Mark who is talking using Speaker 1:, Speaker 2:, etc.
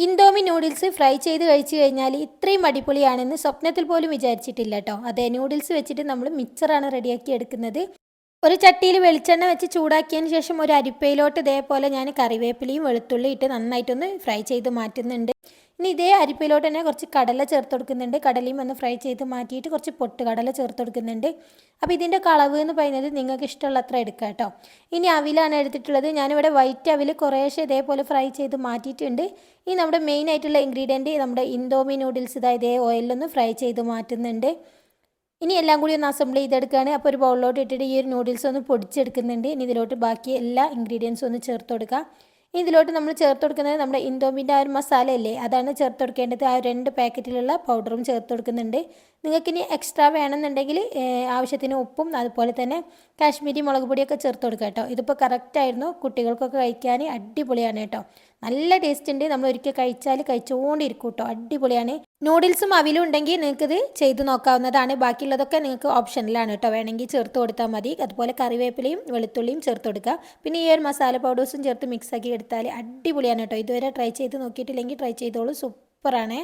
Speaker 1: Indomie noodles fry ചെയ്ത് കഴിച്ചു കഴിഞ്ഞാൽ ഇത്രയും അടിപൊളിയാണെന്ന് സ്വപ്നത്തിൽ പോലും വിചാരിച്ചിട്ടില്ല കേട്ടോ അതെ നൂഡിൽസ് വെച്ചിട്ട് നമ്മൾ മിക്സറാണ് റെഡിയാക്കി എടുക്കുന്നത്. ഒരു ചട്ടിയിൽ വെളിച്ചെണ്ണ വെച്ച് ചൂടാക്കിയതിന് ശേഷം ഒരു അരിപ്പയിലോട്ട് ഇതേപോലെ ഞാൻ കറിവേപ്പിലയും വെളുത്തുള്ളി ഇട്ട് നന്നായിട്ടൊന്ന് ഫ്രൈ ചെയ്ത് മാറ്റുന്നുണ്ട്. ഇനി ഇതേ അരിപ്പയിലോട്ട് തന്നെ കുറച്ച് കടല ചേർത്ത് കൊടുക്കുന്നുണ്ട് കടലയും ഒന്ന് ഫ്രൈ ചെയ്ത് മാറ്റിയിട്ട് കുറച്ച് പൊട്ട് കടല ചേർത്ത് കൊടുക്കുന്നുണ്ട് അപ്പോൾ ഇതിന്റെ കളവ് എന്ന് പറയുന്നത് നിങ്ങൾക്ക് ഇഷ്ടമുള്ള അത്ര എടുക്കുക കേട്ടോ. ഇനി അവിലാണ് എടുത്തിട്ടുള്ളത്. ഞാനിവിടെ വൈറ്റ് അവിൽ കുറേശ്ശെ ഇതേപോലെ ഫ്രൈ ചെയ്ത് മാറ്റിയിട്ടുണ്ട്. ഇനി നമ്മുടെ മെയിൻ ആയിട്ടുള്ള ഇൻഗ്രീഡിയന്റ് നമ്മുടെ ഇൻഡോമി നൂഡിൽസ് ഇതാ ഓയിലൊന്ന് ഫ്രൈ ചെയ്ത് മാറ്റുന്നുണ്ട്. ഇനി എല്ലാം കൂടി ഒന്ന് അസംബിൾ ചെയ്തെടുക്കുകയാണ് അപ്പോൾ ഒരു ബൗളിലോട്ട് ഇട്ടിട്ട് ഈ ഒരു നൂഡിൽസ് ഒന്ന് പൊടിച്ചെടുക്കുന്നുണ്ട്. ഇനി ഇതിലോട്ട് ബാക്കി എല്ലാ ഇൻഗ്രീഡിയൻസും ഒന്ന് ചേർത്ത് കൊടുക്കുക ഇതിലോട്ട് നമ്മൾ ചേർത്ത് കൊടുക്കുന്നത് നമ്മുടെ ഇൻഡോമിന്റെ ആ ഒരു മസാല അല്ലേ അതാണ് ചേർത്ത് കൊടുക്കേണ്ടത് ആ രണ്ട് പാക്കറ്റിലുള്ള പൗഡറും ചേർത്ത് കൊടുക്കുന്നുണ്ട് നിങ്ങൾക്കിനി എക്സ്ട്രാ വേണമെന്നുണ്ടെങ്കിൽ ആവശ്യത്തിന് ഉപ്പും അതുപോലെ തന്നെ കാശ്മീരി മുളക് പൊടിയൊക്കെ ചേർത്ത് കൊടുക്കുക കേട്ടോ. ഇതിപ്പോൾ കറക്റ്റായിരുന്നു. കുട്ടികൾക്കൊക്കെ കഴിക്കാൻ അടിപൊളിയാണ് കേട്ടോ. നല്ല ടേസ്റ്റ് ഉണ്ട്. നമ്മൾ ഒരിക്കൽ കഴിച്ചാൽ കഴിച്ചുകൊണ്ടിരിക്കും കേട്ടോ. അടിപൊളിയാണ്. നൂഡിൽസും അവിലും ഉണ്ടെങ്കിൽ നിങ്ങൾക്കിത് ചെയ്ത് നോക്കാവുന്നതാണ്. ബാക്കിയുള്ളതൊക്കെ നിങ്ങൾക്ക് ഓപ്ഷനിലാണ് കേട്ടോ. വേണമെങ്കിൽ ചേർത്ത് കൊടുത്താൽ മതി. അതുപോലെ കറിവേപ്പിലയും വെളുത്തുള്ളിയും ചേർത്ത് കൊടുക്കുക. പിന്നെ ഈ ഒരു മസാല പൗഡേഴ്സും ചേർത്ത് മിക്സ് ആക്കി എടുത്താൽ അടിപൊളിയാണ് കേട്ടോ. ഇതുവരെ ട്രൈ ചെയ്ത് നോക്കിയിട്ടില്ലെങ്കിൽ ട്രൈ ചെയ്തോളൂ. സൂപ്പറാണേ